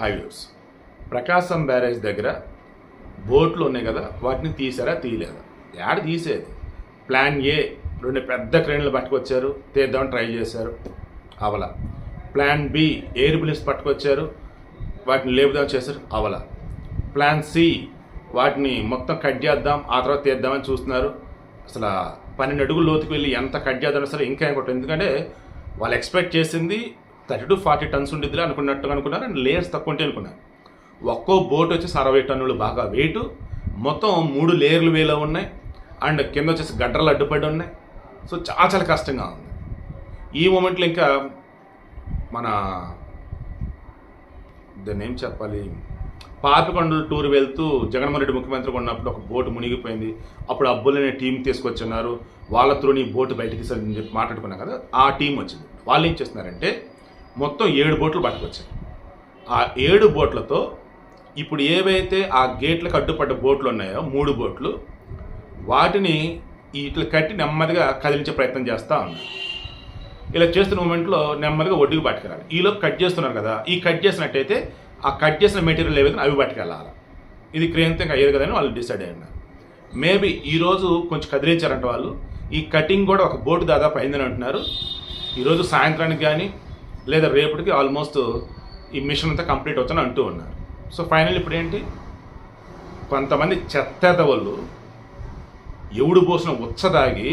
Highways. ప్రకాశం barrage దగ్గర బోట్లు ఉన్నాయి కదా వాటిని తీసారా తీయలేదా? యాడ తీసేది? ప్లాన్ ఏ రెండు పెద్ద క్రేన్లు పట్టుకొచ్చారు తీద్దామని ట్రై చేశారు. అవల. ప్లాన్ బి ఎయిర్ బులిన్స్ పట్టుకొచ్చారు వాటిని లేపుదాం చేశారు అవల. ప్లాన్ సి వాటిని మొత్తం కట్ చేద్దాం ఆ తర్వాత తీద్దామని చూస్తున్నారు. అసలు పన్నెండు అడుగులు లోతుకు వెళ్ళి ఎంత కట్ చేద్దాం సరే ఇంకా ఇంకోటి ఎందుకంటే వాళ్ళు ఎక్స్పెక్ట్ చేసింది థర్టీ టు ఫార్టీ టన్స్ ఉండిద్దిలే అనుకున్నట్టుగా అనుకున్నారు అండ్ లేయర్స్ తక్కువ ఉంటే అనుకున్నారు. ఒక్కో బోట్ వచ్చేసి అరవై టన్నులు బాగా వెయిట్ మొత్తం మూడు లేయర్లు వేలో ఉన్నాయి. అండ్ కింద వచ్చేసి గడ్డలు అడ్డుపడి ఉన్నాయి. సో చాలా చాలా కష్టంగా ఉంది. ఈ మూమెంట్లో ఇంకా మన దాన్ని ఏం చెప్పాలి? పాపికొండలు టూర్ వెళ్తూ జగన్మోహన్ రెడ్డి ముఖ్యమంత్రిగా ఉన్నప్పుడు ఒక బోటు మునిగిపోయింది. అప్పుడు అబ్బులనే టీం తీసుకొచ్చున్నారు. వాళ్ళ త్రూ నీ బోటు బయటికి తీసారని చెప్పి మాట్లాడుకున్నాం కదా ఆ టీం వచ్చింది. వాళ్ళు ఏం చేస్తున్నారంటే మొత్తం ఏడు బోట్లు పట్టుకొచ్చాయి. ఆ ఏడు బోట్లతో ఇప్పుడు ఏవైతే ఆ గేట్లకు అడ్డుపడ్డ బోట్లు ఉన్నాయో మూడు బోట్లు వాటిని ఇట్లా కట్టి నెమ్మదిగా కదిలించే ప్రయత్నం చేస్తూ ఉన్నారు ఇలా చేస్తున్న మూమెంట్లో నెమ్మదిగా ఒడ్డుకు పట్టుకెళ్ళాలి. ఈలో కట్ చేస్తున్నారు కదా ఈ కట్ చేసినట్టయితే ఆ కట్ చేసిన మెటీరియల్ ఏవైతే అవి పట్టుకెళ్ళాలి. ఇది క్రేన్తో అయ్యేది కదని వాళ్ళు డిసైడ్ అయ్యారు. మేబీ ఈరోజు కొంచెం కదిలించారంట వాళ్ళు. ఈ కటింగ్ కూడా ఒక బోటు దాదాపు అయిందని అంటున్నారు. ఈరోజు సాయంత్రానికి కానీ లేదా రేపటికి ఆల్మోస్ట్ ఈ మిషన్ అంతా కంప్లీట్ అవుతుందని అంటూ ఉన్నారు. సో ఫైనల్ ఇప్పుడు ఏంటి కొంతమంది చెత్తదవళ్ళు ఎవడు పోసిన ఉచ్చదాగి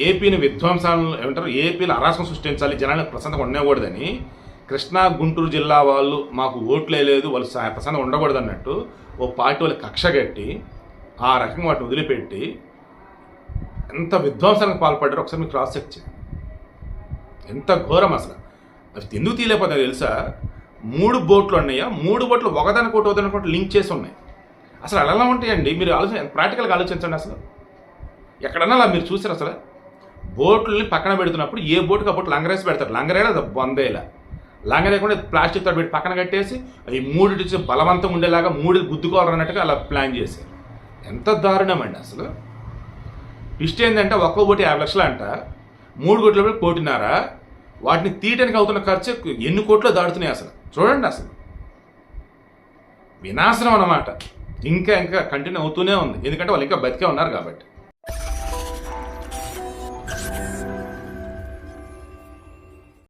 ఏపీని విధ్వంసాలను ఏమంటారు? ఏపీలో అరాసం సృష్టించాలి జనాన్ని ప్రశాంతంగా ఉండకూడదని కృష్ణా గుంటూరు జిల్లా వాళ్ళు మాకు ఓట్లే లేదు వాళ్ళు సా- ప్రశాంతంగా ఉండకూడదు అన్నట్టు ఓ పార్టీ వాళ్ళు కక్ష కట్టి ఆ రకంగా వాటిని వదిలిపెట్టి ఎంత విధ్వంసానికి పాల్పడ్డారో ఒకసారి మీకు క్రాస్ చెక్ చేయండి ఎంత ఘోరం అసలు. అవి ఎందుకు తీయలేకపోతే తెలుసా? మూడు బోట్లు ఉన్నాయా మూడు బోట్లు ఒకదానికోటి ఒకదానికోటి లింక్ చేసి ఉన్నాయి. అసలు అలా ఉంటాయండి? మీరు ఆలోచన ప్రాక్టికల్గా ఆలోచించండి అసలు. ఎక్కడన్నా అలా మీరు చూసారు అసలు? బోట్లని పక్కన పెడుతున్నప్పుడు ఏ బోటుకి ఆ బోట్ లంగరేసి పెడతారు? లంగరేలా అది బొందేలా? లంగరేయకుండా ప్లాస్టిక్తో పెట్టి పక్కన కట్టేసి అవి మూడు బలవంతం ఉండేలాగా మూడు గుద్దుకోవాలన్నట్టుగా అలా ప్లాన్ చేశారు. ఎంత దారుణం అండి అసలు. ఇష్టం ఏంటంటే ఒక్కో బోటి యాభై లక్షలు అంట మూడు కోట్ల రూపాయలు కోటినారా వాటిని తీయటానికి అవుతున్న ఖర్చు ఎన్ని కోట్లు దాడుతున్నాయి అసలు? చూడండి అసలు. వినాశనం అన్నమాట. ఇంకా ఇంకా కంటిన్యూ అవుతూనే ఉంది. ఎందుకంటే వాళ్ళు ఇంకా బతికే ఉన్నారు కాబట్టి.